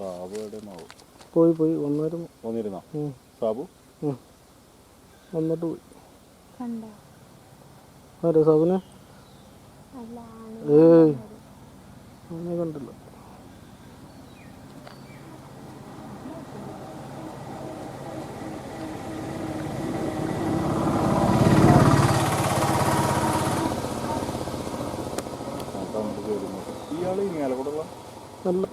സാബു മാവ് പോയി. പോയി വന്നായിരുന്നു വന്നിരുന്നോ സാബു. വന്നിട്ട് പോയി. കണ്ട? ആരെ സാബുനെ? ഏയ്. അവനെ കണ്ടില്ല. ഇയാൾ ഇനി മേലക്കൂടുള്ള നല്ല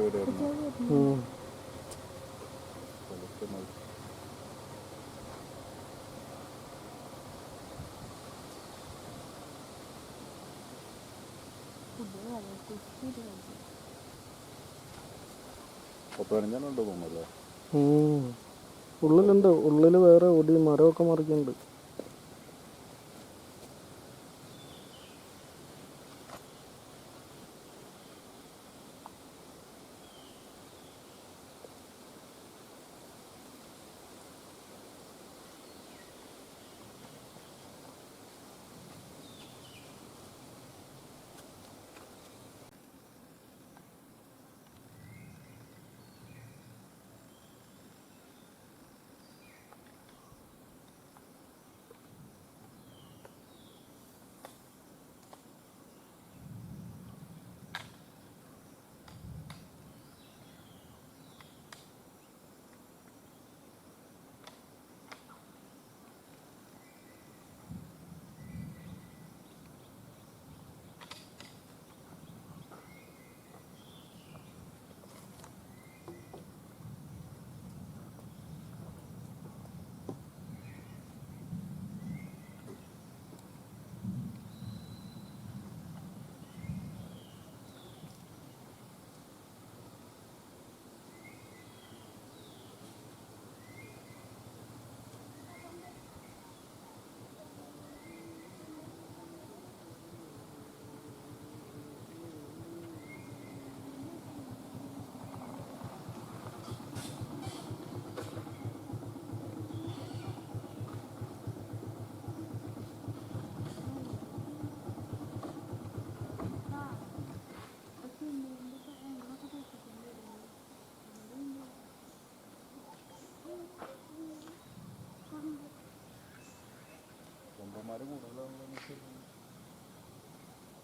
ഉള്ളിലുണ്ട്. ഉള്ളിൽ വേറെ ഒടി മരമൊക്കെ മറിക്കുന്നുണ്ട്.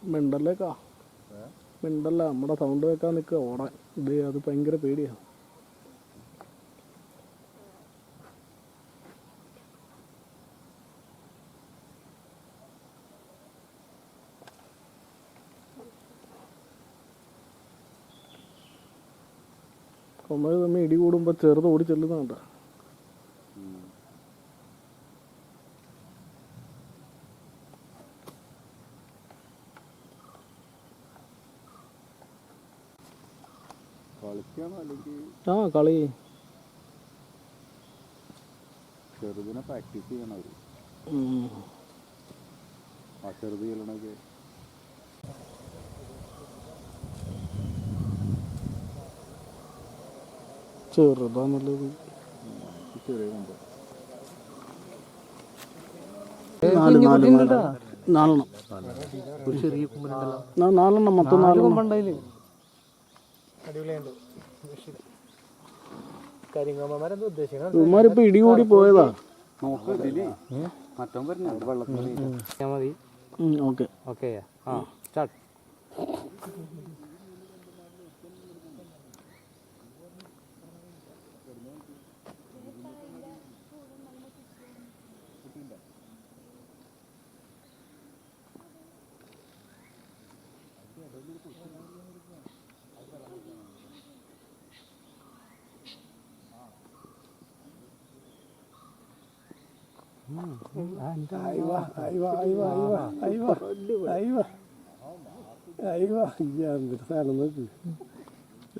മിണ്ടല്ലേക്കാ? മിണ്ടല്ല നമ്മുടെ സൗണ്ട് വെക്കാൻ നിൽക്കുക ഓടാൻ. ഇത് അത് ഭയങ്കര പേടിയാണ് കൊമ്പത് തമ്മിൽ ഇടി കൂടുമ്പോൾ ചെറുത് ഓടി ചെല്ലുന്നുണ്ട് ആ കളി. ചെറുതിനെ പ്രാക്ടീസ് ചെയ്യണം അവർ. ഉം. ആ ചെറുത് ചെല്ലണൊക്കെ ചെറുതാന്നുള്ളത് ചെറിയ കൊമ്പ് നാല് നാല് നാല് നാലെണ്ണം. ഒരു ചെറിയ കുമ്പനുണ്ടല്ലോ നാലെണ്ണം മൊത്തം നാലെണ്ണം. കുമ്പണ്ടായിൽ അടിപൊളിയുണ്ട് കരിങ്കമ്മമാരെന്താ ഉദ്ദേശിക്കണം? ഇവന്മാരിപ്പോ ഇടി കൂടി പോയതാ. മറ്റോ വരുന്നുണ്ട്. വെള്ളത്തിൽ മതി ഓക്കെ. ഓക്കെ ആ സ്റ്റാർട്ട്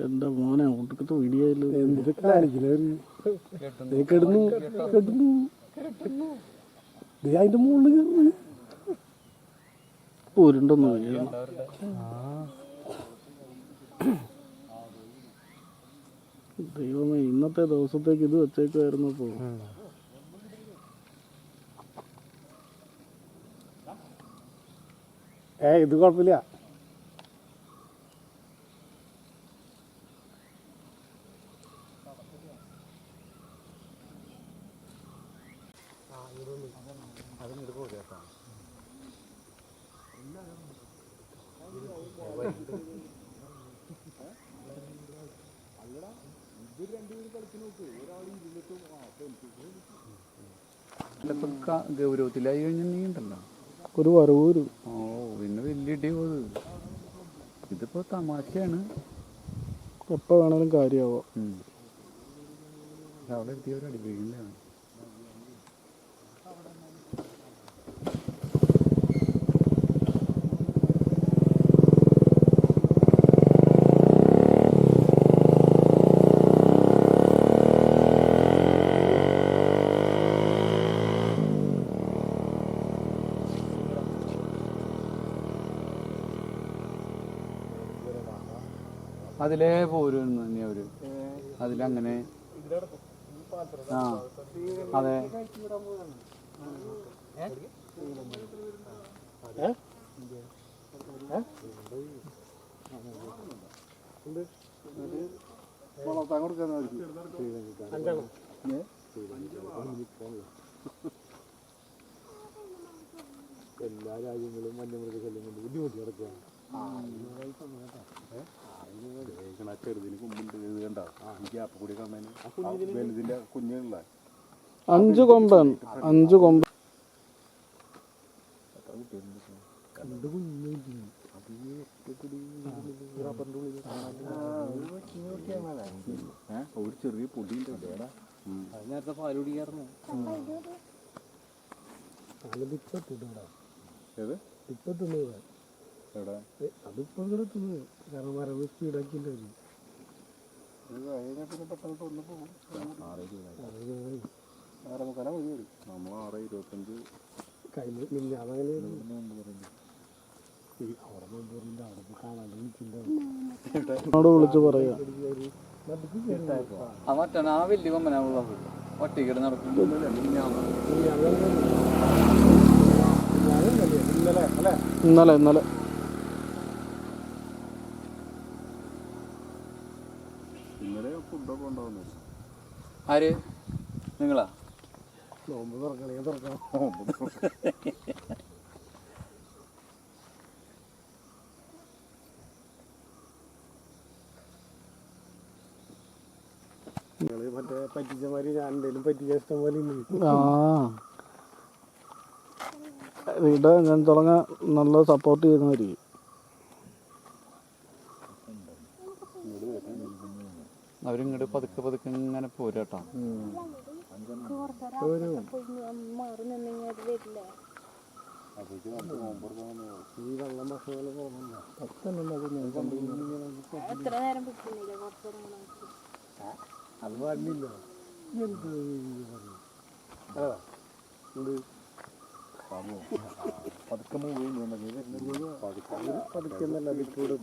എന്റെ മോനെ ഒട്ടുക്കത്തെ വീഡിയോയിൽ എന്ത് കാണിക്കണേ കിടന്നു അതിന്റെ മുകളിൽ കയറുന്നു ഉരുണ്ടൊന്നും ദൈവമേ ഇന്നത്തെ ദിവസത്തേക്ക് ഇത് വെച്ചേക്കുമായിരുന്നു ഇപ്പോ. ഏ ഇത് കുഴപ്പമില്ല. ഗൗരവത്തിലായി കഴിഞ്ഞാൽ നീ ഉണ്ടല്ലോ ഒരു വറവൂരു ഓ പിന്നെ വലിയ ഇടി പോത് ഇതിപ്പോ തമാശയാണ്. എപ്പോ വേണേലും കാര്യമാവോ അവിടെ എത്തിയവർ അടിപ്പിക്കുന്നതാണ് അതിലേ പോരുന്നു തന്നെ അവർ. അതിലങ്ങനെ. ആ അതെ. വളർത്താൻ എല്ലാ രാജ്യങ്ങളും വന്യമൃഗശല്യം കൊണ്ട് ബുദ്ധിമുട്ടി കിടക്കുകയാണ് ചെറുതിന് കുമ്പുണ്ട് ഇത് കണ്ടോ ഈ ഗ്യാപ്പ് കൂടി കാണാൻ വലുതിന്റെ കുഞ്ഞുള്ള അഞ്ച് കൊമ്പൻ അഞ്ച് കൊമ്പൻ. ഒരു ചെറിയ പൊടിയുണ്ട് നേരത്തെ പാൽ കുടിക്കാറുണ്ട് ഏത്? ഇപ്പൊ തിന്നത് എവിടെ ഇവിടെ കാരണം വരവ് മതി വരും നമ്മൾ ആറ് ഇരുപത്തഞ്ച്. വിളിച്ച് പറയാ. ആ മറ്റാണ് ആ വലിയ കൊമ്പനാവുള്ള ഒറ്റയ്ക്കിടെ നടക്കും. ഇന്നലെ. ഇന്നലെ ഇന്നലെ. ആര്? നിങ്ങളാ? നോമ്പ് തുറക്കണേ തുറക്കണം നിങ്ങൾ മറ്റേ പറ്റിച്ചമാര് ഞാൻ എന്തെങ്കിലും പറ്റിച്ച ഇഷ്ടം പോലെ ആ. ഇവിടെ ഞാൻ തുടങ്ങാൻ നല്ല സപ്പോർട്ട് ചെയ്യുന്നതായിരിക്കും അവരിങ്ങോട്ട് പതുക്കെ പതുക്കെ ഇങ്ങനെ പോരാട്ടോ. അത് പതുക്കെ പതുക്കെ എന്നല്ല അതിക്കൂടെ